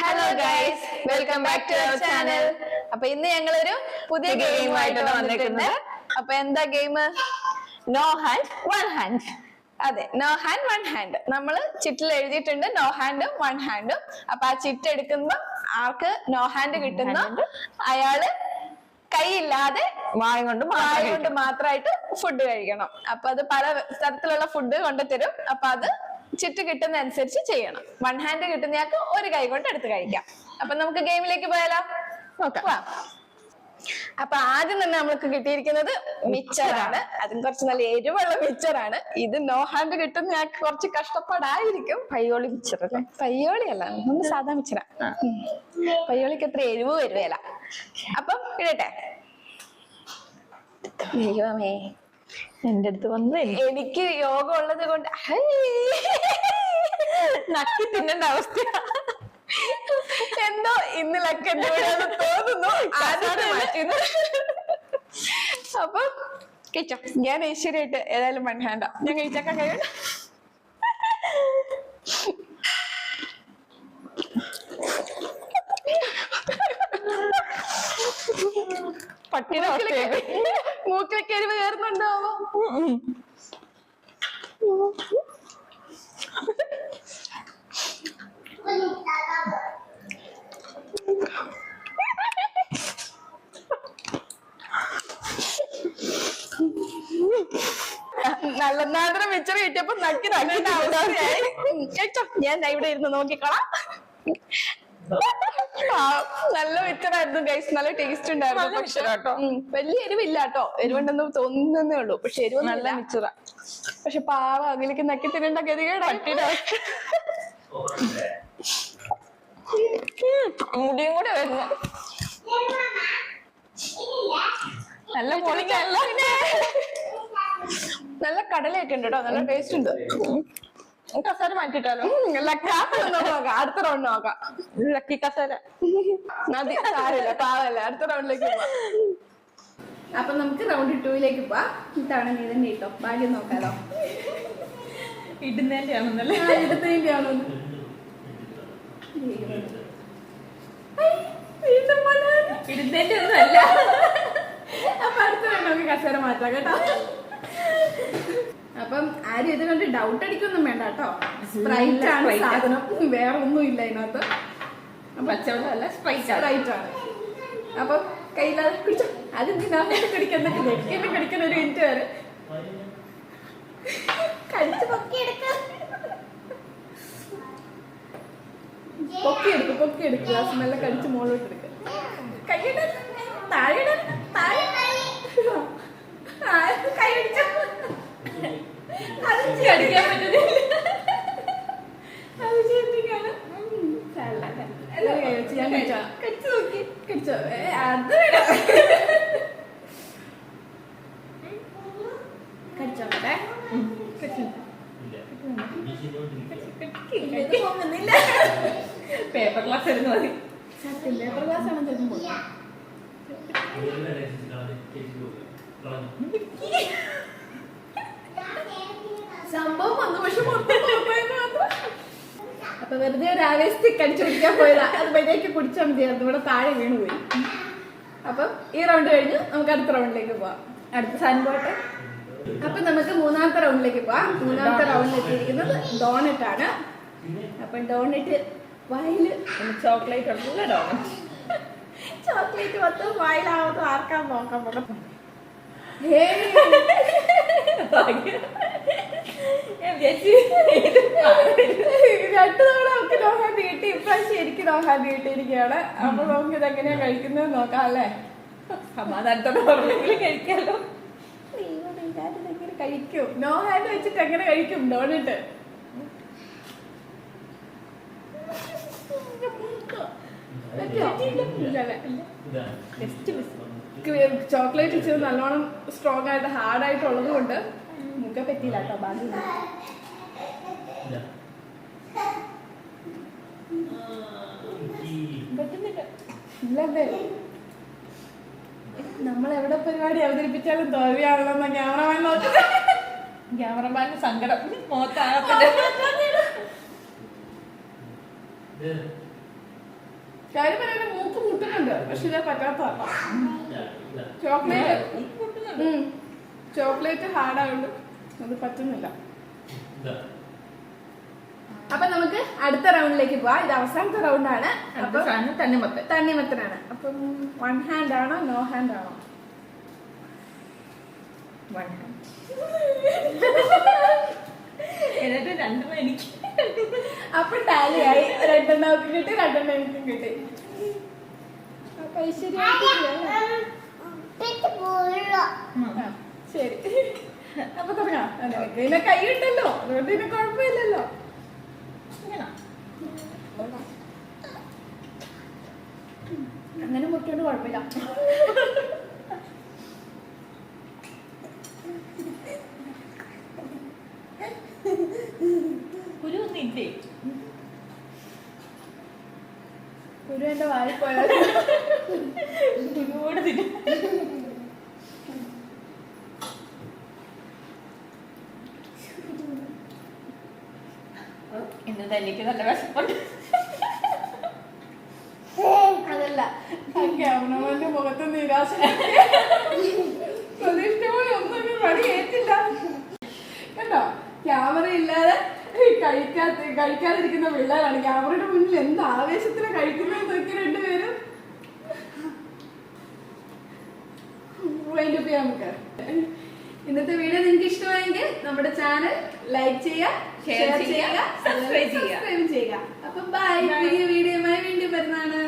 Hello guys welcome back to our channel അപ്പൊ ഇന്ന് ഞങ്ങൾ ഒരു പുതിയ ഗെയിമായിട്ട് വന്നിട്ടുണ്ട് അപ്പൊ എന്താ game no hand one hand അതെ നോ ഹാൻഡ് വൺ ഹാൻഡ് നമ്മൾ ചിറ്റിൽ എഴുതിയിട്ടുണ്ട്. നോ ഹാൻഡും വൺ ഹാൻഡും അപ്പൊ ആ ചിറ്റ് എടുക്കുമ്പോ ആർക്ക് നോ ഹാൻഡ് കിട്ടുന്നു അയാൾ കൈയില്ലാതെ വായ കൊണ്ട് വായ കൊണ്ട് മാത്രമായിട്ട് ഫുഡ് കഴിക്കണം. അപ്പൊ അത് പല തരത്തിലുള്ള ഫുഡ് കൊണ്ടുതരും. അപ്പൊ അത് ചിറ്റ് കിട്ടുന്ന അനുസരിച്ച് ചെയ്യണം. വൺ ഹാൻഡ് കിട്ടുന്നയാൾക്ക് ഒരു കൈ കൊണ്ട് എടുത്ത് കഴിക്കാം. അപ്പൊ നമുക്ക് ഗെയിമിലേക്ക് പോയാലോ? നോക്കാം. അപ്പൊ ആദ്യം തന്നെ നമ്മൾക്ക് കിട്ടിയിരിക്കുന്നത് മിച്ചറാണ് അതും കുറച്ച് നല്ല എരിവുള്ള മിച്ചറാണ് ഇത് നോ ഹാൻഡ് കിട്ടുന്ന ഞാൻ കുറച്ച് കഷ്ടപ്പാടായിരിക്കും. പയ്യോളി മിച്ചർ അല്ലേ? പയ്യോളി അല്ല. നമ്മൾ സാധാ മിച്ചറ പയ്യോളിക്ക് അത്ര എരിവ് വരുവേല. അപ്പം ഇടട്ടെ. ദൈവമേ. എന്റെ അടുത്ത് വന്ന് എനിക്ക് യോഗ ഉള്ളത് കൊണ്ട്. നക്കി തിന്നേണ്ട അവസ്ഥ. എന്തോ എന്റെ കൂടെയാണെന്ന് തോന്നുന്നു. അപ്പൊ കഴിച്ചോ? ഞാൻ ഐശ്വര്യമായിട്ട് ഏതായാലും മണ്ണാണ്ട ഞാൻ കഴിച്ചൊക്കെ കഴിയണം പട്ടിയുടെ അവസ്ഥയായി. നല്ല നാദ്രം മിച്ചർ കിട്ടിയപ്പോ നക്കി നക്കി ഞാൻ ഇവിടെ ഇരുന്ന് നോക്കിക്കോളാം. നല്ല വിത്തറായിരുന്നു ഗൈസ് നല്ല ടേസ്റ്റ് ഉണ്ടായിരുന്നു. പക്ഷെ മിച്ചറാ ട്ടോ. വലിയ എരിവില്ല കേട്ടോ എരിവുണ്ടെന്ന് തോന്നുന്നേ ഉള്ളൂ. പക്ഷെ എരിവ് നല്ല മിച്ചറ പക്ഷെ പാവ അതിലേക്ക് നക്കി തിന്നേണ്ട ഗതികേടായി. മുടിയും കൂടെ വരുന്നു. നല്ല പൊളിക്കല്ല നല്ല കടലയൊക്കെ ഉണ്ട്? കേട്ടോ നല്ല ടേസ്റ്റ് ഉണ്ട്. കസേര മാറ്റിട്ടാലോ ഉം, ലക്ക. നമുക്ക് നോക്കാം. അടുത്ത റൗണ്ട് നോക്കാം. ലക്കി കസേര. മതി സാരമില്ല പാവല്ല. അടുത്ത റൗണ്ടിലേക്ക് പോവാം. അപ്പൊ നമുക്ക് റൗണ്ട് ടൂയിലേക്ക് പോവാം. ഇത്തവണ നീ തന്നെ ഇട്ടോ. ഭാഗ്യം നോക്കാലോ. ഇടുന്നതിന്റെ ആണെന്നല്ലേ ഇടുന്നതിന്റെ ആണോ വീണ്ടും banana. ഇടുന്നതിന്റെ ഒന്നും അല്ല അപ്പൊ അടുത്ത നമുക്ക് കസേര മാറ്റാം കേട്ടോ. അപ്പം ആരും ഇത് കണ്ട് ഡൗട്ട് അടിക്കൊന്നും വേണ്ട കേട്ടോ. സ്പ്രൈറ്റ് ആണ് സാധനം. വേറെ ഒന്നും ഇല്ല ഇതിനകത്ത്. പച്ചവെള്ളമല്ല സ്പ്രൈറ്റ് സ്പ്രൈറ്റ് ആണ്. അപ്പൊ കയ്യില്ലാതെ കുടിച്ചോ. അതെന്തിനാ കടിക്കാൻ നെക്കിനെ കടിക്കാൻ ഒരു മിനിറ്റ് വരെ. കഴിച്ച് പൊക്കിയെടുക്ക. പൊക്കിയെടുക്കും പൊക്കിയെടുക്ക്. ഗ്ലാസ് മെല്ലെ കടിച്ച് മുകളിലോട്ട് എടുക്ക. കൈയിട താഴെ ആ, കൈ പിടിച്ചോ അത് കടിക്കാൻ പറ്റുന്നില്ല അത് ചെയ്തിരിക്കുകയാണ്. ഉം, സാരമില്ല. എല്ലാവരും കൈ വെച്ച് ഞാൻ കഴിച്ചോളാം. കഴിച്ച് നോക്കി. കഴിച്ചോ? ഏ, അത് വേണം. കഴിച്ചോട്ടെ. കഴിച്ചോ. ഇത് പൊങ്ങുന്നില്ല. പേപ്പർ ഗ്ലാസ് ആയിരുന്നു മതി സത്യം, പേപ്പർ ഗ്ലാസ് ആണ് ചിലപ്പം വന്നു. പക്ഷെ അപ്പൊ വെറുതെ ഒരു ആവേശത്തിൽ കടിച്ചു കുടിക്കാൻ പോയതാ. അത് മര്യാദയ്ക്ക് കുടിച്ചാൽ മതിയായിരുന്നു. ഇവിടെ താഴെ വീണ് പോയി. അപ്പൊ ഈ റൗണ്ട് കഴിഞ്ഞ്. നമുക്ക് അടുത്ത റൗണ്ടിലേക്ക് പോവാം. അടുത്ത സാധനം പോട്ടെ അപ്പൊ നമുക്ക് മൂന്നാമത്തെ റൗണ്ടിലേക്ക് പോവാം. മൂന്നാമത്തെ റൗണ്ടിൽ എത്തിയിരിക്കുന്നത് ഡോണറ്റ് ആണ്. അപ്പൊ ഡോണറ്റ് വായിൽ ചോക്ലേറ്റ് ഉള്ള ഡോണറ്റ് ചോക്ലേറ്റ് മൊത്തം വായിലാവുന്നത് ആർക്കാൻ നോക്കാൻ പോകണം രണ്ടു തവണ നമുക്ക് നോഹാബി കിട്ടി ഇപ്രാവശ്യം എനിക്ക് നോഹാബി കിട്ടിയിരിക്കുകയാണ് അപ്പൊ നമുക്ക് ഇത് എങ്ങനെയാ കഴിക്കുന്നത് നോക്കാം അല്ലേ? സമാധാനത്തോടെ പറഞ്ഞെങ്കിലും കഴിക്കാലോ. കഴിക്കും. നോ ഹാൻഡ് വെച്ചിട്ട് എങ്ങനെ കഴിക്കും? ഡോണിട്ട് ചോക്ലേറ്റ് ഇച്ചിരി നല്ലോണം സ്ട്രോങ് ആയിട്ട് ഹാർഡ് ആയിട്ടുള്ളത് കൊണ്ട് മുഖ പറ്റിയില്ല കേട്ടോ ബാക്കി പറ്റുന്നില്ല ഇല്ലല്ലേ നമ്മൾ എവിടെ പരിപാടി അവതരിപ്പിച്ചാലും തോൽവിയാണല്ലോ ക്യാമറമാൻ നോക്കുന്നത് ക്യാമറമാന് സങ്കടം. മോത്താകത്തില്ല. കാര്യം പറയാൻ മൂക്ക് മുട്ടുന്നുണ്ട്. പക്ഷെ ഇതാ പറ്റാത്ത ചോക്ലേറ്റ് ചോക്ലേറ്റ് ഹാർഡ് ഉം. അത് പറ്റുന്നില്ല. അപ്പൊ നമുക്ക് അടുത്ത റൗണ്ടിലേക്ക് പോവാം. ഇത് അവസാനത്തെ റൗണ്ടാണ്. അപ്പൊ തണ്ണിമത്തൻ. തണ്ണിമത്തനാണ്. അപ്പം വൺ ഹാൻഡ് ആണോ നോ ഹാൻഡ് ആണോ? വൺ ഹാൻഡ് എന്നിട്ട് രണ്ടെണ്ണം എനിക്ക്. അപ്പൊ ടാലിയായി രണ്ടെണ്ണം അവർക്ക് കിട്ടി രണ്ടെണ്ണം എനിക്കും കിട്ടി. അപ്പൊ. ശരി. അപ്പൊ തുടങ്ങാം നിനക്ക് പിന്നെ കൈ ഉണ്ടല്ലോ അതുകൊണ്ട് പിന്നെ കുഴപ്പമില്ലല്ലോ. അങ്ങനെ മുട്ടിയോണ്ട് കുഴപ്പമില്ല. കുരു ഒരു എന്റെ വായി പോയാൽ കുരുവോട് തിന്നു ഇന്ന് തല്ലിക്ക് നല്ല വിശപ്പുണ്ട്. അതല്ല. അവനവന്റെ മുഖത്ത് നിരാശ. പ്രതീക്ഷിച്ചപോലെ ഒന്നും പണി ഏറ്റില്ല. കേട്ടോ ക്യാമറ ഇല്ലാതെ കഴിക്കാത്ത കഴിക്കാതിരിക്കുന്ന പിള്ളേരാണ്. ക്യാമറയുടെ മുന്നിൽ എന്ത് ആവേശത്തിന് കഴിക്കുന്നത് നോക്കി രണ്ടുപേരും. വൈൻഡപ്പ് ചെയ്യാം നമുക്ക്. ഇന്നത്തെ വീഡിയോ നിങ്ങൾക്ക് ഇഷ്ടമായെങ്കിൽ നമ്മുടെ ചാനൽ ലൈക്ക് ചെയ്യുക ഷെയർ ചെയ്യുക, സബ്സ്ക്രൈബ് ചെയ്യുക. അപ്പൊ ബൈ. പുതിയ വീഡിയോയുമായി വീണ്ടും വരുന്നതാണ്.